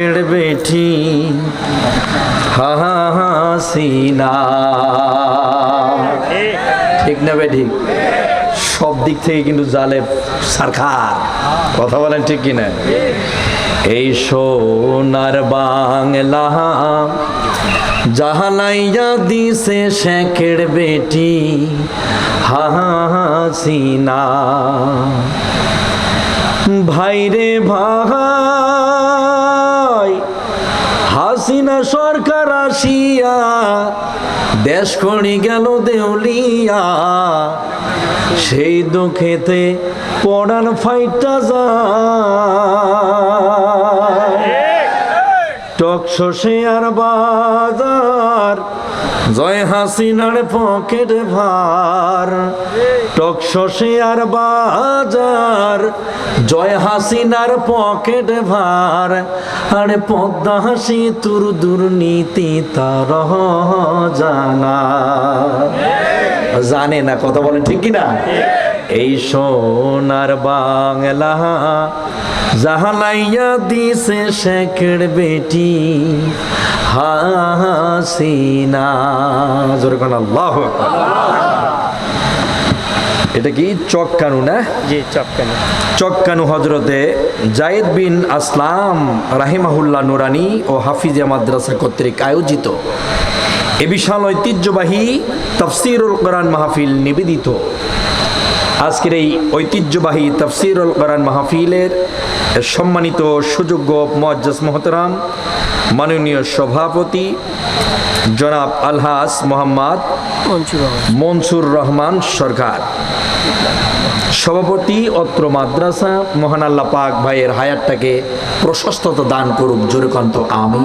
বেঠি হাসিনা। ঠিক না বে ঠিক সব দিক থেকে কিন্তু জালে সরকার। কথা বলেন ঠিক কিনা? এই সোনার বাংলা জাহালাইয়া দিছে শেখের বেটি হাসিনা। ভাইরে ভাই হাসিনা সরকার আসিয়া, দেশ করি গেল দেউলিয়া। সেই দুঃখেতে পড়ান ফাইটা যায়। টকশো শেয়ার বাজার, জয় হাসিনার পকেট ভার। টকশো শেয়ার বাজার, জয় হাসিনার পকেট ভার, আরে পদ্মা হাসি তুর দুর্নীতি তার জানা। জানে না কথা বলেন ঠিক কিনা? এই সোনার বাংলা জাহালাইয়া দিছে শেখের বেটি, হাসিনা। জোরে কোন, আল্লাহ এটা কি? চক কানু না? জি চক কানু চক কানু হজরতে জায়েদ বিন আসলাম রাহিমাহুল্লাহ নুরানি ও হাফিজে মাদ্রাসা কর্তৃক আয়োজিত এ বিশাল ঐতিহ্যবাহী তফসিরুল কোরআন মাহফিল নিবেদিত। আজকের এই ঐতিহ্যবাহী তফসিরুল কোরআন মাহফিলের সম্মানিত সুযোগ্য মজ্জাস মহতরাম মাননীয় সভাপতি জনাব আলহাস মোহাম্মদ মনসুর রহমান। সরকার। সভাপতি অত্র মাদ্রাসা মহান আল্লাহ পাক ভাইয়ের হায়াতটাকে প্রশস্ততা দান করুক জোরকান্ত আমি